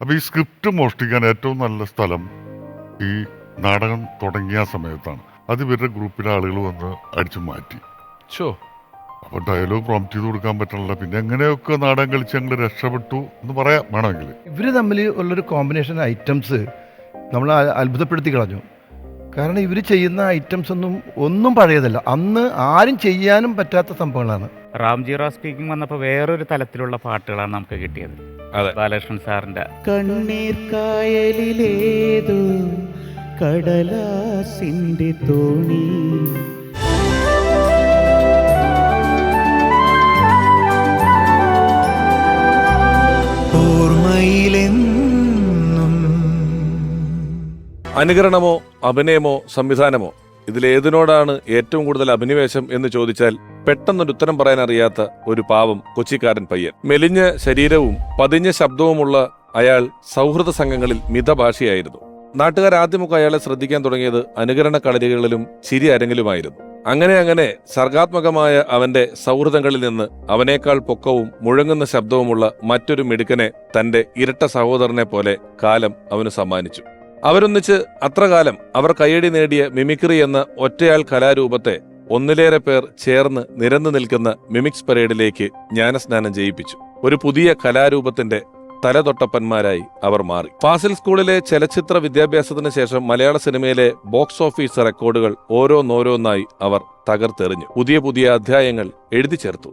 അപ്പൊ ഈ സ്ക്രിപ്റ്റ് മോഷ്ടിക്കാൻ ഏറ്റവും നല്ല സ്ഥലം ഈ നാടകം തുടങ്ങിയ സമയത്താണ്. അത് ഇവരുടെ ഗ്രൂപ്പിലെ ആളുകൾ വന്ന് അടിച്ചു മാറ്റി. ഷോ അപ്പൊ ഡയലോഗ് പ്രോംപ്റ്റ് ചെയ്ത് കൊടുക്കാൻ പറ്റണില്ല. പിന്നെ എങ്ങനെയൊക്കെ നാടകം കളിച്ച് ഞങ്ങൾ രക്ഷപ്പെട്ടു എന്ന് പറയാം വേണമെങ്കിൽ. ഇവർ തമ്മിൽ ഉള്ളൊരു കോമ്പിനേഷൻ ഐറ്റംസ് നമ്മൾ അത്ഭുതപ്പെടുത്തി കളഞ്ഞു. കാരണം ഇവർ ചെയ്യുന്ന ഐറ്റംസ് ഒന്നും ഒന്നും പഴയതല്ല. അന്ന് ആരും ചെയ്യാനും പറ്റാത്ത സംഭവങ്ങളാണ്. റാംജി റാസ്പീക്കിംഗ് സ്പീക്കിംഗ് വന്നപ്പോൾ വേറൊരു തലത്തിലുള്ള പാട്ടുകളാണ് നമുക്ക് കിട്ടിയത്. ബാലകൃഷ്ണൻ സാറിന്റെ കണ്ണീർ കായലിലേതു കടലാസിന്റെ തോണി അനുകരണമോ അഭിനയമോ സംവിധാനമോ ഇതിലേതിനോടാണ് ഏറ്റവും കൂടുതൽ അഭിനിവേശം എന്ന് ചോദിച്ചാൽ പെട്ടെന്നൊരു ഉത്തരം പറയാൻ അറിയാത്ത ഒരു പാവം കൊച്ചിക്കാരൻ പയ്യൻ. മെലിഞ്ഞ ശരീരവും പതിഞ്ഞ ശബ്ദവുമുള്ള അയാൾ സൗഹൃദ സംഘങ്ങളിൽ മിതഭാഷയായിരുന്നു. നാട്ടുകാർ ആദ്യമൊക്കെ അയാളെ ശ്രദ്ധിക്കാൻ തുടങ്ങിയത് അനുകരണ കളരികളിലും ചിരി അരങ്ങിലുമായിരുന്നു. അങ്ങനെ അങ്ങനെ സർഗാത്മകമായ അവന്റെ സൗഹൃദങ്ങളിൽ നിന്ന് അവനേക്കാൾ പൊക്കവും മുഴങ്ങുന്ന ശബ്ദവുമുള്ള മറ്റൊരു മിടുക്കനെ തന്റെ ഇരട്ട സഹോദരനെ പോലെ കാലം അവന് സമ്മാനിച്ചു. അവരൊന്നിച്ച് അത്രകാലം അവർ കയ്യടി നേടിയ മിമിക്രി എന്ന ഒറ്റയാൾ കലാരൂപത്തെ ഒന്നിലേറെ പേർ ചേർന്ന് നിരന്നു നിൽക്കുന്ന മിമിക്സ് പരേഡിലേക്ക് ജ്ഞാനസ്നാനം ചെയ്യിപ്പിച്ചു. ഒരു പുതിയ കലാരൂപത്തിന്റെ തലതൊട്ടപ്പന്മാരായി അവർ മാറി. ഫാസിൽ സ്കൂളിലെ ചലച്ചിത്ര വിദ്യാഭ്യാസത്തിന് ശേഷം മലയാള സിനിമയിലെ ബോക്സ് ഓഫീസ് റെക്കോർഡുകൾ ഓരോന്നോരോന്നായി അവർ തകർത്തെറിഞ്ഞു. പുതിയ പുതിയ അധ്യായങ്ങൾ എഴുതി ചേർത്തു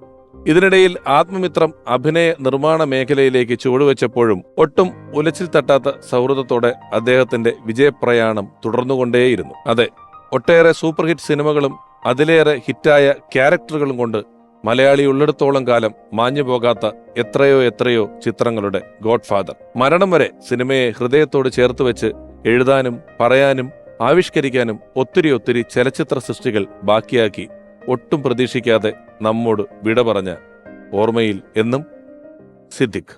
ഇതിനിടയിൽ ആത്മമിത്രം അഭിനയ നിർമ്മാണ മേഖലയിലേക്ക് ചുവടുവെച്ചപ്പോഴും ഒട്ടും ഉലച്ചിൽ തട്ടാത്ത സൗഹൃദത്തോടെ അദ്ദേഹത്തിന്റെ വിജയപ്രയാണം തുടർന്നുകൊണ്ടേയിരുന്നു. അതെ ഒട്ടേറെ സൂപ്പർ ഹിറ്റ് സിനിമകളും അതിലേറെ ഹിറ്റായ ക്യാരക്ടറുകളും കൊണ്ട് മലയാളി ഉള്ളിടത്തോളം കാലം മാഞ്ഞു പോകാത്ത എത്രയോ എത്രയോ ചിത്രങ്ങളുടെ ഗോഡ്ഫാദർ. മരണം വരെ സിനിമയെ ഹൃദയത്തോട് ചേർത്ത് വെച്ച് എഴുതാനും പറയാനും ആവിഷ്കരിക്കാനും ഒത്തിരി ഒത്തിരി ചലച്ചിത്ര സൃഷ്ടികൾ ബാക്കിയാക്കി ഒട്ടും പ്രതീക്ഷിക്കാതെ നമ്മോട് വിട പറഞ്ഞ ഓർമ്മയിൽ എന്നും സിദ്ദിഖ്.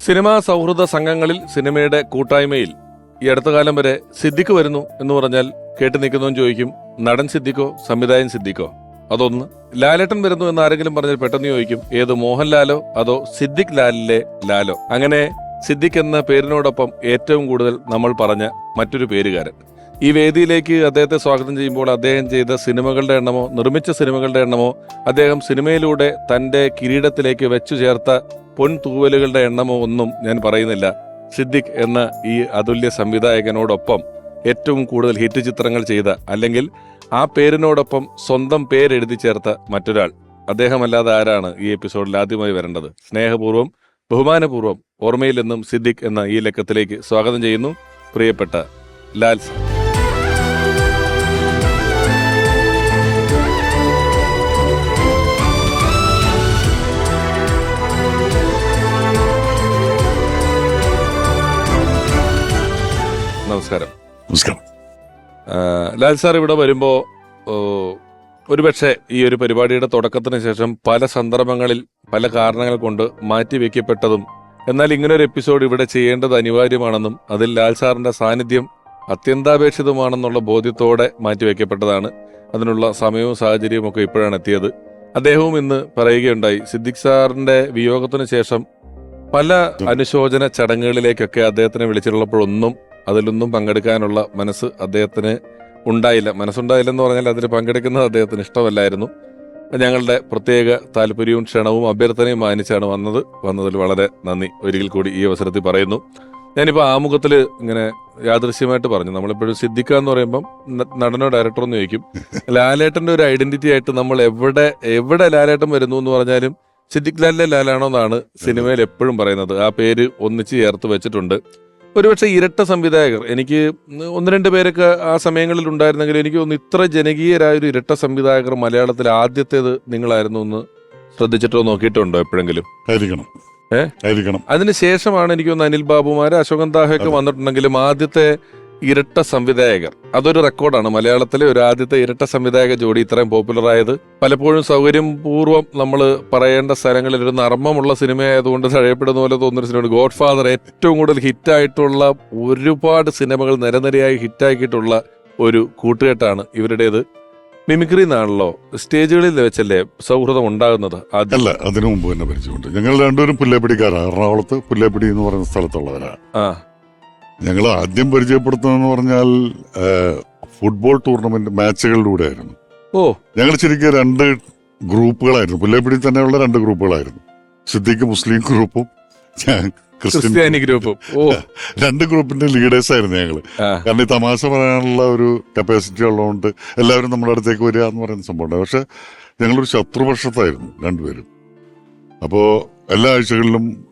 സിനിമാ സൗഹൃദ സംഘങ്ങളിൽ സിനിമയുടെ കൂട്ടായ്മയിൽ ഈ അടുത്ത കാലം വരെ സിദ്ദിഖ് വരുന്നു എന്ന് പറഞ്ഞാൽ കേട്ട് നിൽക്കുന്നവൻ ചോദിക്കും നടൻ സിദ്ദിഖോ സംവിധായകൻ സിദ്ദിഖോ? അതൊന്ന്. ലാലേട്ടൻ വരുന്നു എന്ന് ആരെങ്കിലും പറഞ്ഞാൽ പെട്ടെന്ന് ചോദിക്കും ഏത് മോഹൻലാലോ അതോ സിദ്ദിഖ് ലാലിലെ ലാലോ? അങ്ങനെ സിദ്ദിഖ് എന്ന പേരിനോടൊപ്പം ഏറ്റവും കൂടുതൽ നമ്മൾ പറഞ്ഞ മറ്റൊരു പേരുകാരൻ. ഈ വേദിയിലേക്ക് അദ്ദേഹത്തെ സ്വാഗതം ചെയ്യുമ്പോൾ അദ്ദേഹം ചെയ്ത സിനിമകളുടെ എണ്ണമോ നിർമ്മിച്ച സിനിമകളുടെ എണ്ണമോ അദ്ദേഹം സിനിമയിലൂടെ തന്റെ കിരീടത്തിലേക്ക് വെച്ചു ചേർത്ത പൊൻതൂവലുകളുടെ എണ്ണമോ ഒന്നും ഞാൻ പറയുന്നില്ല. സിദ്ദിഖ് എന്ന ഈ അതുല്യ സംവിധായകനോടൊപ്പം ഏറ്റവും കൂടുതൽ ഹിറ്റ് ചിത്രങ്ങൾ ചെയ്ത അല്ലെങ്കിൽ ആ പേരിനോടൊപ്പം സ്വന്തം പേരെഴുതി ചേർത്ത മറ്റൊരാൾ. അദ്ദേഹമല്ലാതെ ആരാണ് ഈ എപ്പിസോഡിൽ ആദ്യമായി വരേണ്ടത്? സ്നേഹപൂർവം ബഹുമാനപൂർവം ഓർമ്മയിൽ നിന്നും സിദ്ദിഖ് എന്ന ഈ ലക്കത്തിലേക്ക് സ്വാഗതം ചെയ്യുന്നു പ്രിയപ്പെട്ട ലാൽ സർ. നമസ്കാരം. നമസ്കാരം. ലാൽ സാർ ഇവിടെ വരുമ്പോ ഒരുപക്ഷെ ഈ ഒരു പരിപാടിയുടെ തുടക്കത്തിന് ശേഷം പല സന്ദർഭങ്ങളിൽ പല കാരണങ്ങൾ കൊണ്ട് മാറ്റിവെക്കപ്പെട്ടതും എന്നാൽ ഇങ്ങനെ ഒരു എപ്പിസോഡ് ഇവിടെ ചെയ്യേണ്ടത് അനിവാര്യമാണെന്നും അതിൽ ലാൽ സാറിന്റെ സാന്നിധ്യം അത്യന്താപേക്ഷിതമാണെന്നുള്ള ബോധ്യത്തോടെ മാറ്റിവെക്കപ്പെട്ടതാണ് അതിനുള്ള സമയവും സാഹചര്യവും ഒക്കെ ഇപ്പോഴാണ് എത്തിയത്. അദ്ദേഹവും ഇന്ന് പറയുകയുണ്ടായി സിദ്ദിഖ് സാറിന്റെ വിയോഗത്തിന് ശേഷം പല അനുശോചന ചടങ്ങുകളിലേക്കൊക്കെ അദ്ദേഹത്തിനെ വിളിച്ചിട്ടുള്ളപ്പോഴൊന്നും അതിലൊന്നും പങ്കെടുക്കാനുള്ള മനസ്സ് അദ്ദേഹത്തിന് ഉണ്ടായില്ല. മനസ്സുണ്ടായില്ലെന്ന് പറഞ്ഞാൽ അതിൽ പങ്കെടുക്കുന്നത് അദ്ദേഹത്തിന് ഇഷ്ടമല്ലായിരുന്നു. ഞങ്ങളുടെ പ്രത്യേക താല്പര്യവും ക്ഷണവും അഭ്യർത്ഥനയും മാനിച്ചാണ് വന്നത്. വന്നതിൽ വളരെ നന്ദി. ഒരിക്കൽ കൂടി ഈ അവസരത്തിൽ പറയുന്നു. ഞാനിപ്പോൾ ആമുഖത്തിൽ ഇങ്ങനെ യാദൃശ്യമായിട്ട് പറഞ്ഞു. നമ്മളിപ്പോഴും സിദ്ദിഖ എന്ന് പറയുമ്പം നടനോ ഡയറക്ടറോ എന്ന് ചോദിക്കും. ലാലേട്ടന്റെ ഒരു ഐഡന്റിറ്റി ആയിട്ട് നമ്മൾ എവിടെ എവിടെ ലാലേട്ടൻ വരുന്നു എന്ന് പറഞ്ഞാലും സിദ്ദിഖ് ലാലിലെ ലാലാണോ എന്നാണ് സിനിമയിൽ എപ്പോഴും പറയുന്നത്. ആ പേര് ഒന്നിച്ച് ചേർത്ത് വെച്ചിട്ടുണ്ട്. ഒരുപക്ഷെ ഇരട്ട സംവിധായകർ. എനിക്ക് ഒന്ന് രണ്ട് പേരൊക്കെ ആ സമയങ്ങളിൽ ഉണ്ടായിരുന്നെങ്കിലും എനിക്ക് ഒന്ന് ഇത്ര ജനകീയരായ ഒരു ഇരട്ട സംവിധായകർ മലയാളത്തിൽ ആദ്യത്തേത് നിങ്ങളായിരുന്നു എന്ന് ശ്രദ്ധിച്ചിട്ടോ നോക്കിയിട്ടുണ്ടോ എപ്പോഴെങ്കിലും? ആയിരിക്കണം. ആയിരിക്കണം. അതിനുശേഷമാണ് എനിക്ക് തോന്നുന്നു അനിൽ ബാബുമാര് അശോകൻ ദാഹയൊക്കെ വന്നിട്ടുണ്ടെങ്കിലും ആദ്യത്തെ ഇരട്ട സംവിധായകർ. അതൊരു റെക്കോർഡാണ്. മലയാളത്തിലെ ഒരു ആദ്യത്തെ ഇരട്ട സംവിധായക ജോഡി ഇത്രയും പോപ്പുലർ ആയത് പലപ്പോഴും സൗകര്യം പൂർവം നമ്മൾ പറയേണ്ട സ്ഥലങ്ങളിൽ ഒരു നർമ്മമുള്ള സിനിമയായതുകൊണ്ട് തഴയപ്പെടുന്ന പോലെ തോന്നുന്ന സിനിമ ഗോഡ് ഫാദർ ഏറ്റവും കൂടുതൽ ഹിറ്റായിട്ടുള്ള ഒരുപാട് സിനിമകൾ നിരനിരയായി ഹിറ്റാക്കിയിട്ടുള്ള ഒരു കൂട്ടുകെട്ടാണ് ഇവരുടേത്. മിമിക്രി എന്നാണല്ലോ സ്റ്റേജുകളിൽ വെച്ചല്ലേ സൗഹൃദം ഉണ്ടാകുന്നത് അതല്ല അല്ല അതിനു മുമ്പ് തന്നെ പരിചയമുണ്ട് ഞങ്ങൾ രണ്ടുപേരും പുല്ലേപ്പിടിക്കാരാണ് എറണാകുളത്ത് പുല്ലേപ്പിടി എന്ന് പറയുന്ന സ്ഥലത്തുള്ളവരാണ് ആ. ഞങ്ങൾ ആദ്യം പരിചയപ്പെടുത്തുന്നതെന്ന് പറഞ്ഞാൽ ഫുട്ബോൾ ടൂർണമെന്റ് മാച്ചുകളിലൂടെ ആയിരുന്നു. ഓ. ഞങ്ങൾ ശരിക്കും രണ്ട് ഗ്രൂപ്പുകളായിരുന്നു. പുല്ലേപ്പിടി തന്നെയുള്ള രണ്ട് ഗ്രൂപ്പുകളായിരുന്നു. സിദ്ദിഖ് മുസ്ലിം ഗ്രൂപ്പും ഞാൻ ക്രിസ്ത്യാനി ഗ്രൂപ്പും. ഓ. രണ്ട് ഗ്രൂപ്പിന്റെ ലീഡേഴ്സ് ആയിരുന്നു ഞങ്ങൾ. കാരണം ഈ തമാശ പറയാനുള്ള ഒരു കപ്പാസിറ്റി ഉള്ളതുകൊണ്ട് എല്ലാവരും നമ്മുടെ അടുത്തേക്ക് വരിക എന്ന് പറയുന്ന സംഭവമുണ്ട് പക്ഷെ ഞങ്ങളൊരു ശത്രുപക്ഷത്തായിരുന്നു രണ്ടുപേരും. അപ്പോൾ എല്ലാ ആഴ്ചകളിലും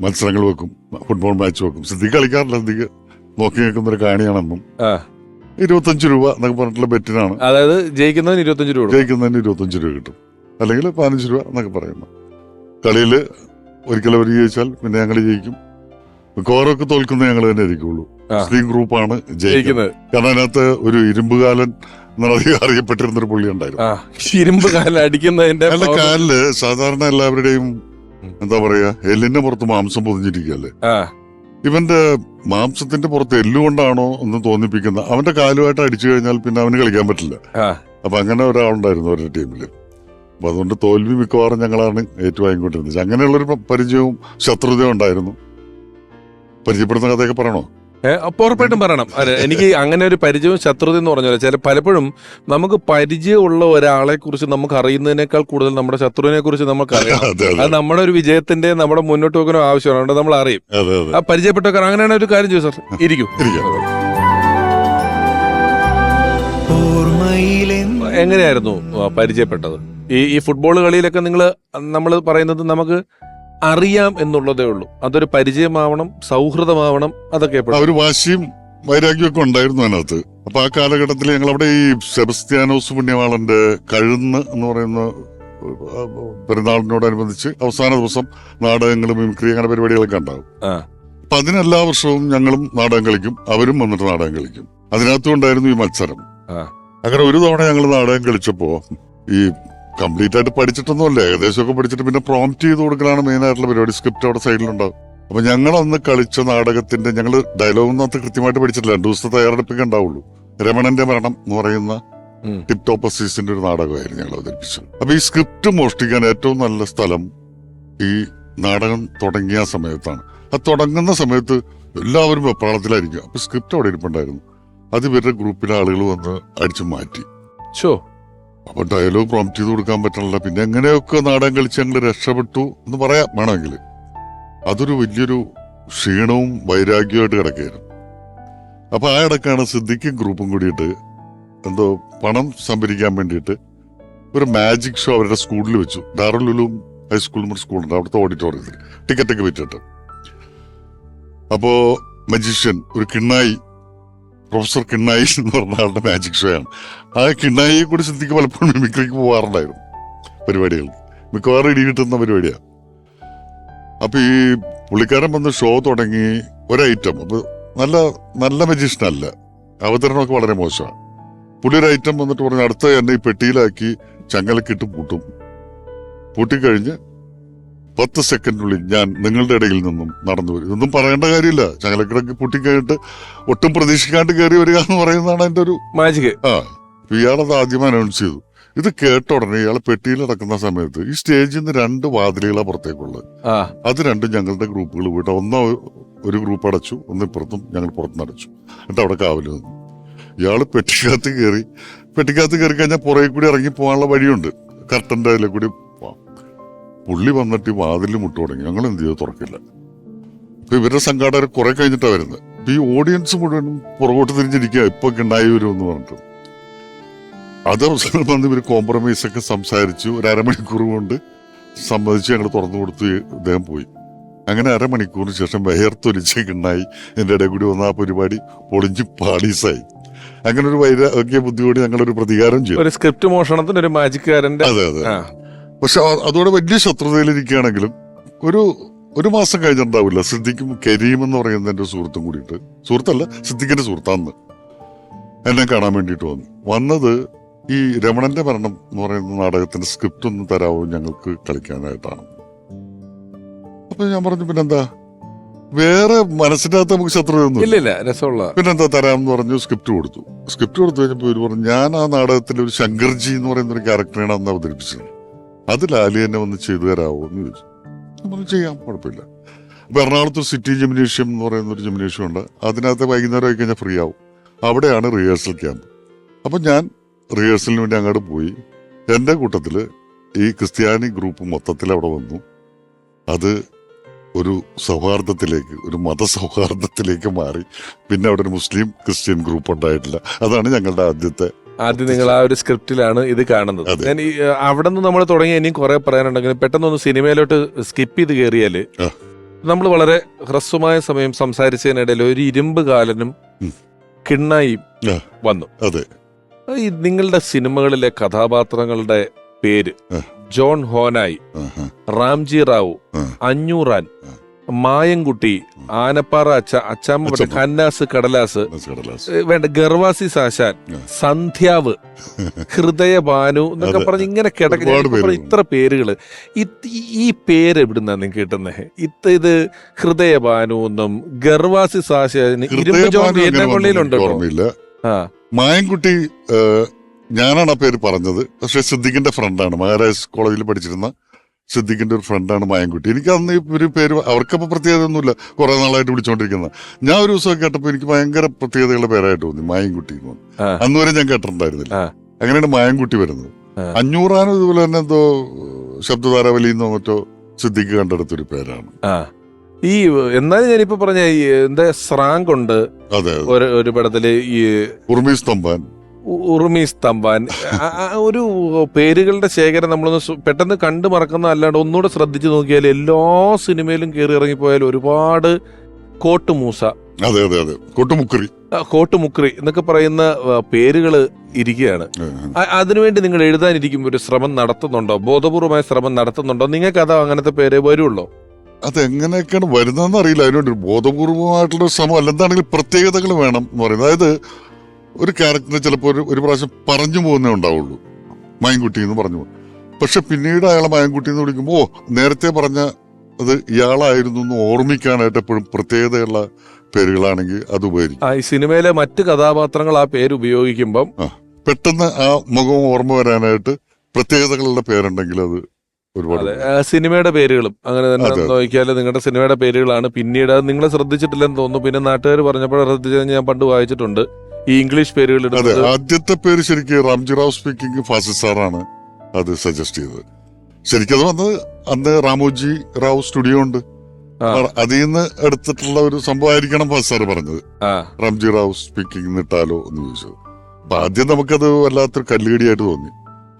മത്സരങ്ങൾ വെക്കും ഫുട്ബോൾ മാച്ച് വെക്കും. സിദ്ദിഖ് കളിക്കാറില്ല സിദ്ദിഖ് നോക്കി നിൽക്കുന്ന ഒരു കാണിയാണെന്നും. ഇരുപത്തഞ്ച് രൂപ എന്നൊക്കെ പറഞ്ഞിട്ടുള്ള ബെറ്റിനാണ്. അതായത് ജയിക്കുന്നതിന് ഇരുപത്തഞ്ച് രൂപ. ജയിക്കുന്നതിന് ഇരുപത്തഞ്ച് രൂപ കിട്ടും. അല്ലെങ്കിൽ പതിനഞ്ച് രൂപ എന്നൊക്കെ പറയുന്നു. കളിയിൽ ഒരിക്കലും അവർ ജയിച്ചാൽ പിന്നെ ഞങ്ങൾ ജയിക്കും. കോറൊക്കെ തോൽക്കുന്ന ഞങ്ങൾ തന്നെ ആയിരിക്കുള്ളൂ. സ്ത്രീ മുസ്ലിം ഗ്രൂപ്പാണ് ജയിക്കുന്നത്. കാരണം അതിനകത്ത് ഒരു ഇരുമ്പുകാലൻ എന്നധികം അറിയപ്പെട്ടിരുന്ന ഒരു പുള്ളി ഉണ്ടായിരുന്നു. ഇരുമ്പുകാലൻ ഇരുമ്പ് കാലം അടിക്കുന്നതിന്റെ കാലിൽ സാധാരണ എല്ലാവരുടെയും എന്താ പറയാ എല്ലിന്റെ പുറത്ത് മാംസം പൊതിഞ്ഞിരിക്കുകയല്ലേ? ഇവന്റെ മാംസത്തിന്റെ പുറത്ത് എല്ലുകൊണ്ടാണോ എന്ന് തോന്നിപ്പിക്കുന്ന അവന്റെ കാലുമായിട്ട് അടിച്ചു കഴിഞ്ഞാൽ പിന്നെ അവന് കളിക്കാൻ പറ്റില്ല. അപ്പൊ അങ്ങനെ ഒരാളുണ്ടായിരുന്നു ഒരു ടീമിൽ. അപ്പൊ അതുകൊണ്ട് തോൽവി മിക്കവാറും ഞങ്ങളാണ് ഏറ്റുവാങ്ങിക്കൊണ്ടിരുന്നത്. അങ്ങനെയുള്ളൊരു പരിചയവും ശത്രുതയും ഉണ്ടായിരുന്നു. പരിചയപ്പെടുന്ന കഥയൊക്കെ പറയണോ? ഉറപ്പായിട്ടും പറയണം. എനിക്ക് അങ്ങനെ ഒരു പരിചയവും ശത്രുത എന്ന് പറഞ്ഞാൽ ചില പലപ്പോഴും നമുക്ക് പരിചയമുള്ള ഒരാളെ കുറിച്ച് നമുക്ക് അറിയുന്നതിനേക്കാൾ കൂടുതൽ നമ്മുടെ ശത്രുവിനെ കുറിച്ച് നമുക്ക് അറിയാം അത് നമ്മുടെ ഒരു വിജയത്തിന്റെ നമ്മുടെ മുന്നോട്ട് പോകാനോ ആവശ്യമാണ്. അതുകൊണ്ട് നമ്മൾ അറിയും. ആ പരിചയപ്പെട്ടവർ അങ്ങനെയാണ് ഒരു കാര്യം ചോദിച്ചു സാർ. ഇരിക്കും. എങ്ങനെയായിരുന്നു പരിചയപ്പെട്ടത്? ഈ ഈ ഫുട്ബോൾ കളിയിലൊക്കെ നിങ്ങൾ നമ്മൾ പറയുന്നത് നമുക്ക് അറിയാം എന്നുള്ളതേ ഉള്ളൂ. അതൊരു പരിചയമാവണം സൗഹൃദമാവണം അതൊക്കെ ആ ഒരു വാശിയും വൈരാഗ്യവും ഒക്കെ ഉണ്ടായിരുന്നു അതിനകത്ത്. അപ്പൊ ആ കാലഘട്ടത്തിൽ ഞങ്ങൾ അവിടെ ഈ സെബസ്ത്യാനോസ് പുണ്യവാളന്റെ കഴുന്ന് എന്ന് പറയുന്ന പെരുന്നാളിനോടനുബന്ധിച്ച് അവസാന ദിവസം നാടകങ്ങളും മിമിക്രി അങ്ങനെ പരിപാടികളൊക്കെ ഉണ്ടാവും. അപ്പൊ അതിനെല്ലാ വർഷവും ഞങ്ങളും നാടകം കളിക്കും. അവരും വന്നിട്ട് നാടകം കളിക്കും. അതിനകത്തും ഉണ്ടായിരുന്നു ഈ മത്സരം. അങ്ങനെ ഒരു തവണ ഞങ്ങൾ നാടകം കളിച്ചപ്പോ ഈ കംപ്ലീറ്റ് ആയിട്ട് പഠിച്ചിട്ടൊന്നുമല്ല. ഏകദേശമൊക്കെ പഠിച്ചിട്ട് പിന്നെ പ്രോംപ്റ്റ് ചെയ്ത് കൊടുക്കലാണ് മെയിൻ ആയിട്ടുള്ള പരിപാടി. സ്ക്രിപ്റ്റ് അവിടെ സൈഡിലുണ്ടാവും അപ്പൊ ഞങ്ങൾ അന്ന് കളിച്ച നാടകത്തിന്റെ ഞങ്ങൾ ഡയലോഗൊന്നും കൃത്യമായിട്ട് പഠിച്ചിട്ടില്ല. രണ്ടു ദിവസത്തെ തയ്യാറെടുപ്പൊക്കെ ഉണ്ടാവുള്ളൂ. രമണന്റെ മരണം എന്ന് പറയുന്ന. ടിപ് ടോപ്പ് അസീസിന്റെ ഒരു നാടകമായിരുന്നു ഞങ്ങൾ അവതരിപ്പിച്ചത്. അപ്പൊ ഈ സ്ക്രിപ്റ്റ് മോഷ്ടിക്കാൻ ഏറ്റവും നല്ല സ്ഥലം ഈ നാടകം തുടങ്ങിയ സമയത്താണ്. അത് തുടങ്ങുന്ന സമയത്ത് എല്ലാവരും വെപ്രാളത്തിലായിരിക്കും. അപ്പൊ സ്ക്രിപ്റ്റ് അവിടെ ഇരിപ്പുണ്ടായിരുന്നു. അത് ഇവരുടെ ഗ്രൂപ്പിലെ ആളുകൾ വന്ന് അടിച്ചു മാറ്റി. ഷോ അപ്പൊ ഡയലോഗ് പ്രോംപ്റ്റ് ചെയ്ത് കൊടുക്കാൻ പറ്റണില്ല. പിന്നെ എങ്ങനെയൊക്കെ നാടൻ കളിച്ച് ഞങ്ങൾ രക്ഷപ്പെട്ടു എന്ന് പറയാം വേണമെങ്കിൽ. അതൊരു വലിയൊരു ക്ഷീണവും വൈരാഗ്യമായിട്ട് കിടക്കുകയായിരുന്നു. അപ്പൊ ആ ഇടക്കാണ് സിദ്ദിഖും ഗ്രൂപ്പും കൂടിയിട്ട് എന്തോ പണം സംഭരിക്കാൻ വേണ്ടിയിട്ട് ഒരു മാജിക് ഷോ അവരുടെ സ്കൂളിൽ വെച്ചു. ഡാറുലുലും ഹൈസ്കൂളും ഒരു സ്കൂളുണ്ട് അവിടുത്തെ ഓഡിറ്റോറിയത്തിൽ ടിക്കറ്റൊക്കെ വിറ്റിട്ട് അപ്പോ മജീഷ്യൻ ഒരു കിണ്ണായി പ്രൊഫസർ കിണ്ണായി എന്ന് പറഞ്ഞ ആളുടെ മാജിക് ഷോ ആണ്. ആ കിണ്ണായിയെ കൂടി സിദ്ധിക്ക് പലപ്പോഴും മിമിക്രിക്ക് പോകാറുണ്ടായിരുന്നു പരിപാടികൾ മിക്കവാറും ഇടി കിട്ടുന്ന പരിപാടിയാണ് അപ്പോൾ ഈ പുള്ളിക്കാരൻ വന്ന് ഷോ തുടങ്ങി ഒരൈറ്റം. ഐറ്റം അപ്പൊ നല്ല നല്ല മജീഷ്യനല്ല അവതരണമൊക്കെ വളരെ മോശമാണ്. പുള്ളി ഒരു ഐറ്റം വന്നിട്ട് പറഞ്ഞു അടുത്ത എന്നെ ഈ പെട്ടിയിലാക്കി ചങ്ങലക്കിട്ട് പൂട്ടും. പൂട്ടിക്കഴിഞ്ഞ് പത്ത് സെക്കൻഡിനുള്ളിൽ ഞാൻ നിങ്ങളുടെ ഇടയിൽ നിന്നും നടന്നു വരും. ഇതൊന്നും പറയേണ്ട കാര്യമില്ല. ചങ്ങലക്കിടക്ക് പൂട്ടിക്കഴിഞ്ഞിട്ട് ഒട്ടും പ്രതീക്ഷിക്കാണ്ട് കയറി വരിക എന്ന് പറയുന്നതാണ് എന്റെ ഒരു മാജിക് ആ ഇയാളത് ആദ്യം അനൗൺസ് ചെയ്തു. ഇത് കേട്ട ഉടനെ ഇയാൾ പെട്ടിയിൽ നടക്കുന്ന സമയത്ത് ഈ സ്റ്റേജിൽ നിന്ന് രണ്ട് വാതിലുകളാ പുറത്തേക്കുള്ളത്. അത് രണ്ടും ഞങ്ങളുടെ ഗ്രൂപ്പുകൾ പോയിട്ട് ഒന്ന് ഒരു ഗ്രൂപ്പ് അടച്ചു ഒന്ന് ഇപ്പുറത്തും ഞങ്ങൾ പുറത്തുനിന്ന് അടച്ചു. എന്നിട്ട് അവിടെ കാവൽ നിന്നു. ഇയാൾ പെട്ടിക്കകത്ത് കയറി പെട്ടിക്കകത്ത് കയറി കഴിഞ്ഞാൽ പുറകെ കൂടി ഇറങ്ങി പോകാനുള്ള വഴിയുണ്ട്. കർട്ടന്റെ അതിലെ കൂടി പുള്ളി വന്നിട്ട് ഈ വാതിൽ മുട്ടു തുടങ്ങി. ഞങ്ങൾ എന്ത് ചെയ്തു? തുറക്കില്ല. അപ്പൊ ഇവരുടെ സംഘാടകർ കുറെ കഴിഞ്ഞിട്ടാണ് വരുന്നത്. അപ്പൊ ഈ ഓഡിയൻസ് മുഴുവനും പുറകോട്ട് തിരിഞ്ഞിരിക്കുക ഇപ്പൊ ഉണ്ടായി വരും എന്ന് പറഞ്ഞിട്ട്. അത് അവസരം വന്ന് ഇവർ കോംപ്രമൈസ് ഒക്കെ സംസാരിച്ചു. ഒരു അരമണിക്കൂർ കൊണ്ട് സമ്മതിച്ച് ഞങ്ങൾ തുറന്നു കൊടുത്ത് ഇദ്ദേഹം പോയി. അങ്ങനെ അരമണിക്കൂറിന് ശേഷം വേർത്തൊലിച്ച് ഉണ്ടായി. എന്റെ ഇടയിൽ കൂടി വന്ന ആ പരിപാടി പൊളിഞ്ഞ് പാളീസായി. അങ്ങനെ ഒരു വൈരാഗ്യ ബുദ്ധിയോട് ഞങ്ങളൊരു പ്രതികാരം ചെയ്തു. ഒരു സ്ക്രിപ്റ്റ് മോഷണത്തിന് ഒരു മാജിക്കാരന്റെ അതെ അതെ. പക്ഷെ അതോടെ വലിയ ശത്രുതയിലിരിക്കുകയാണെങ്കിലും ഒരു ഒരു മാസം കഴിഞ്ഞിട്ടുണ്ടാവില്ല. സിദ്ദിഖും കരീം എന്ന് പറയുന്ന എന്റെ സുഹൃത്തും കൂടിയിട്ട്. സുഹൃത്തല്ല സിദ്ദിഖിന്റെ സുഹൃത്താന്ന്. എന്നെ കാണാൻ വേണ്ടിയിട്ട് വന്നു. വന്നത് ഈ രമണന്റെ മരണം എന്ന് പറയുന്ന നാടകത്തിന്റെ സ്ക്രിപ്റ്റ് ഒന്ന് തരാവോ ഞങ്ങൾക്ക് കളിക്കാനായിട്ടാണ്. അപ്പൊ ഞാൻ പറഞ്ഞു പിന്നെന്താ? വേറെ മനസ്സിന്റെ അകത്ത് നമുക്ക് ശത്രുതയൊന്നും ഇല്ല രസമുള്ള പിന്നെന്താ തരാമെന്ന് പറഞ്ഞു സ്ക്രിപ്റ്റ് കൊടുത്തു. സ്ക്രിപ്റ്റ് കൊടുത്തു കഴിഞ്ഞപ്പോൾ ഇവർ പറഞ്ഞു ഞാൻ ആ നാടകത്തിൽ ഒരു ശങ്കർജി എന്ന് പറയുന്ന ഒരു ക്യാരക്ടറാണ് അന്ന് അവതരിപ്പിച്ചത്. അത് ലാലി തന്നെ വന്ന് ചെയ്തു തരാമോ എന്ന് ചോദിച്ചു. നമ്മൾ ചെയ്യാം കുഴപ്പമില്ല. അപ്പോൾ എറണാകുളത്ത് സിറ്റി ജിംനേഷ്യം എന്ന് പറയുന്ന ഒരു ജിംനേഷ്യം ഉണ്ട്. അതിനകത്ത് വൈകുന്നേരം ആയി കഴിഞ്ഞാൽ ഫ്രീ ആവും. അവിടെയാണ് റിഹേഴ്സൽ ക്യാമ്പ് അപ്പം ഞാൻ റിഹേഴ്സലിന് വേണ്ടി അങ്ങോട്ട് പോയി. എന്റെ കൂട്ടത്തിൽ ഈ ക്രിസ്ത്യാനി ഗ്രൂപ്പ് മൊത്തത്തിൽ അവിടെ വന്നു. അത് ഒരു സൗഹാർദ്ദത്തിലേക്ക് ഒരു മതസൗഹാർദ്ദത്തിലേക്ക് മാറി. പിന്നെ അവിടെ ഒരു മുസ്ലിം ക്രിസ്ത്യൻ ഗ്രൂപ്പ് ഉണ്ടായിട്ടില്ല. അതാണ് ഞങ്ങളുടെ ആദ്യത്തെ ആദ്യം നിങ്ങൾ ആ ഒരു സ്ക്രിപ്റ്റിലാണ് ഇത് കാണുന്നത്. ഞാൻ ഈ അവിടെ നിന്ന് നമ്മൾ തുടങ്ങി ഇനിയും കുറെ പറയാനുണ്ടെങ്കിലും പെട്ടെന്ന് ഒന്ന് സിനിമയിലോട്ട് സ്കിപ്പ് ചെയ്ത് കയറിയാൽ നമ്മൾ വളരെ ഹ്രസ്വമായ സമയം സംസാരിച്ചതിനിടയിൽ ഒരു ഇരുമ്പ് കാലനും. കിണ്ണായും വന്നു അതെ ഈ നിങ്ങളുടെ സിനിമകളിലെ കഥാപാത്രങ്ങളുടെ പേര് ജോൺ ഹോനായി. റാംജി റാവു അഞ്ഞൂറാൻ. മായൻകുട്ടി ആനപ്പാറ അച്ച അച്ചാമ്മ. ഖന്നാസ് കടലാസ് വേണ്ട ഗർവാസി സാശാൻ സന്ധ്യാവ് ഹൃദയഭാനു എന്നൊക്കെ. പറഞ്ഞ് ഇങ്ങനെ കിടക്കുന്ന ഇത്ര പേരുകൾ ഈ പേര് എവിടുന്നാ നിങ്ങൾക്ക് കിട്ടുന്നത് ഇത് ഇത് ഹൃദയഭാനു എന്നും ഗർവാസി സാശാന് ഇരുമ്പ് ജോൺ ആ. മായൻകുട്ടി ഞാനാണ് ആ പേര് പറഞ്ഞത്. പക്ഷെ സിദ്ദിഖിന്റെ ഫ്രണ്ടാണ് മഹാരാജ് കോളേജിൽ പഠിച്ചിരുന്ന സിദ്ദിഖിന്റെ ഒരു ഫ്രണ്ടാണ് മായൻകുട്ടി. എനിക്ക് അന്ന് ഒരു പേര് അവർക്കപ്പോൾ പ്രത്യേകത ഒന്നുമില്ല കുറെ നാളായിട്ട് വിളിച്ചുകൊണ്ടിരിക്കുന്നത് ഞാൻ ഒരു ദിവസം കേട്ടപ്പോൾ എനിക്ക് ഭയങ്കര പ്രത്യേകതയുള്ള പേരായിട്ട് തോന്നി മായൻകുട്ടി എന്ന്. അന്ന് വരെ ഞാൻ കേട്ടിട്ടുണ്ടായിരുന്നില്ല. അങ്ങനെയാണ് മായൻകുട്ടി വരുന്നത്. അഞ്ഞൂറാനും ഇതുപോലെ തന്നെ എന്തോ ശബ്ദധാരാവലി എന്നോ മറ്റോ സിദ്ദിഖ് കണ്ടെടുത്തൊരു പേരാണ്. ഈ എന്നാലും ഞാനിപ്പോ പറഞ്ഞ എന്താ സ്രാങ്ക് ഉണ്ട്. ഒരു പടത്തിൽ ഈ ഉർമീസ് തമ്പാൻ. ഉറുമി സ്തംഭാൻ. ഒരു പേരുകളുടെ ശേഖരം നമ്മളൊന്ന് പെട്ടെന്ന് കണ്ടു മറക്കുന്ന അല്ലാണ്ട് ഒന്നുകൂടെ ശ്രദ്ധിച്ചു നോക്കിയാൽ എല്ലാ സിനിമയിലും കയറി ഇറങ്ങിപ്പോയാൽ ഒരുപാട് കോട്ടുമൂസ. അതെ അതെ അതെ. കോട്ടുമുക്രി കോട്ടുമുക്രി എന്നൊക്കെ പറയുന്ന പേരുകൾ ഇരിക്കുകയാണ്. അതിനുവേണ്ടി നിങ്ങൾ എഴുതാനിരിക്കുമ്പോൾ ഒരു ശ്രമം നടത്തുന്നുണ്ടോ? ബോധപൂർവമായ ശ്രമം നടത്തുന്നുണ്ടോ? നിങ്ങൾക്ക് അതോ അങ്ങനത്തെ പേര് വരുള്ളൂ. അതെങ്ങനെയൊക്കെയാണ് വരുന്നതെന്ന് അറിയില്ല. അതിനുവേണ്ടി ബോധപൂർവമായിട്ടുള്ള ശ്രമം അല്ലെന്താണെങ്കിൽ പ്രത്യേകതകൾ വേണം എന്ന് പറയുന്നത്. അതായത് ഒരു ക്യാരക്ടറിന് ചിലപ്പോൾ ഒരു ഒരു പ്രാവശ്യം പറഞ്ഞു പോകുന്നേ ഉണ്ടാവുള്ളൂ. മയൻകുട്ടി എന്ന് പറഞ്ഞു പോകും. പക്ഷെ പിന്നീട് അയാളെ മയൻകുട്ടി എന്ന് വിളിക്കുമ്പോൾ നേരത്തെ പറഞ്ഞ അത് ഇയാളായിരുന്നു എന്ന് ഓർമ്മിക്കാനായിട്ട് എപ്പോഴും പ്രത്യേകതയുള്ള പേരുകളാണെങ്കിൽ അത് ഉപകരിക്കും. ആ ഈ സിനിമയിലെ മറ്റ് കഥാപാത്രങ്ങൾ ആ പേര് ഉപയോഗിക്കുമ്പം പെട്ടെന്ന് ആ മുഖം ഓർമ്മ വരാനായിട്ട് പ്രത്യേകതകളുടെ പേരുണ്ടെങ്കിൽ അത് ഒരുപാട് സിനിമയുടെ പേരുകളും അങ്ങനെ തന്നെ. നോക്കിയാൽ നിങ്ങളുടെ സിനിമയുടെ പേരുകളാണ്. പിന്നീട് അത് നിങ്ങൾ ശ്രദ്ധിച്ചിട്ടില്ലെന്ന് തോന്നുന്നു. പിന്നെ നാട്ടുകാർ പറഞ്ഞപ്പോൾ ശ്രദ്ധിച്ചത് ഞാൻ പണ്ട് വായിച്ചിട്ടുണ്ട്. ഈ ഇംഗ്ലീഷ് പേരുകൾ അതെ ആദ്യത്തെ പേര് ശരിക്കും റാംജി റാവ് സ്പീക്കിംഗ് ഫാസിസ് സാറാണ് അത് സജസ്റ്റ് ചെയ്തത്. ശരിക്കും അത് വന്നത് അന്ന് രാമോജി റാവു സ്റ്റുഡിയോ ഉണ്ട്. അതിൽ നിന്ന് എടുത്തിട്ടുള്ള ഒരു സംഭവമായിരിക്കണം ഫാസിസ് സാർ പറഞ്ഞത്. റാംജി റാവു സ്പീക്കിംഗ് ഇട്ടാലോ എന്ന് ചോദിച്ചത് അപ്പൊ ആദ്യം നമുക്കത് വല്ലാത്തൊരു കല്ലുകടിയായിട്ട് തോന്നി.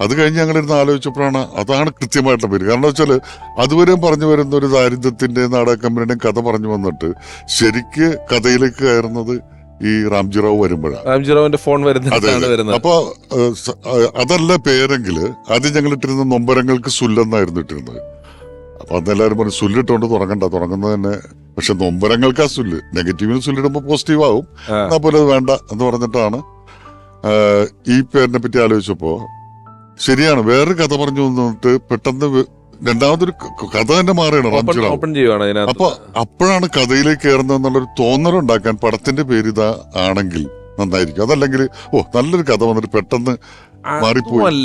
അത് കഴിഞ്ഞ് ഞങ്ങളിരുന്ന് ആലോചിച്ചപ്പോഴാണ് അതാണ് കൃത്യമായിട്ടുള്ള പേര്. കാരണം വെച്ചാൽ അതുവരെയും പറഞ്ഞു വരുന്ന ഒരു ദാരിദ്ര്യത്തിന്റെ നാടക കമ്പനിയുടെയും കഥ പറഞ്ഞു വന്നിട്ട് ശരിക്ക് കഥയിലേക്ക് കയറുന്നത് ഈ റാംജി റാവു വരുമ്പോഴാണ് റാംജിറാവിന്റെ ഫോൺ. വരുന്നത്. അപ്പൊ അതല്ല പേരെങ്കിൽ ആദ്യം ഞങ്ങൾ ഇട്ടിരുന്ന നൊമ്പരങ്ങൾക്ക് സുല്ലെന്നായിരുന്നു ഇട്ടിരുന്നത്. അപ്പൊ അന്ന് എല്ലാവരും പറഞ്ഞു സുല്ലിട്ടുകൊണ്ട് തുടങ്ങണ്ട തുടങ്ങുന്നത് തന്നെ പക്ഷെ നൊമ്പരങ്ങൾക്ക് ആ സുല്ല്. നെഗറ്റീവിന് സുല്ലിടുമ്പോൾ പോസിറ്റീവ് ആവും എന്നാ പോലെ അത് വേണ്ട എന്ന് പറഞ്ഞിട്ടാണ് ഈ പേരിനെ പറ്റി ആലോചിച്ചപ്പോ ശരിയാണ് വേറൊരു കഥ പറഞ്ഞു വന്നിട്ട് പെട്ടെന്ന് രണ്ടാമതൊരു കഥ തന്നെ അതിനകത്ത്. അപ്പൊ അപ്പോഴാണ് കഥയിലേക്ക് കയറുന്നത് എന്നുള്ളൊരു തോന്നലുണ്ടാക്കാൻ പടത്തിന്റെ പേര് ഇതാ ആണെങ്കിൽ നന്നായിരിക്കും. അതല്ലെങ്കിൽ ഓ നല്ലൊരു കഥ വന്നിട്ട് പെട്ടെന്ന് മാറിപ്പോയി.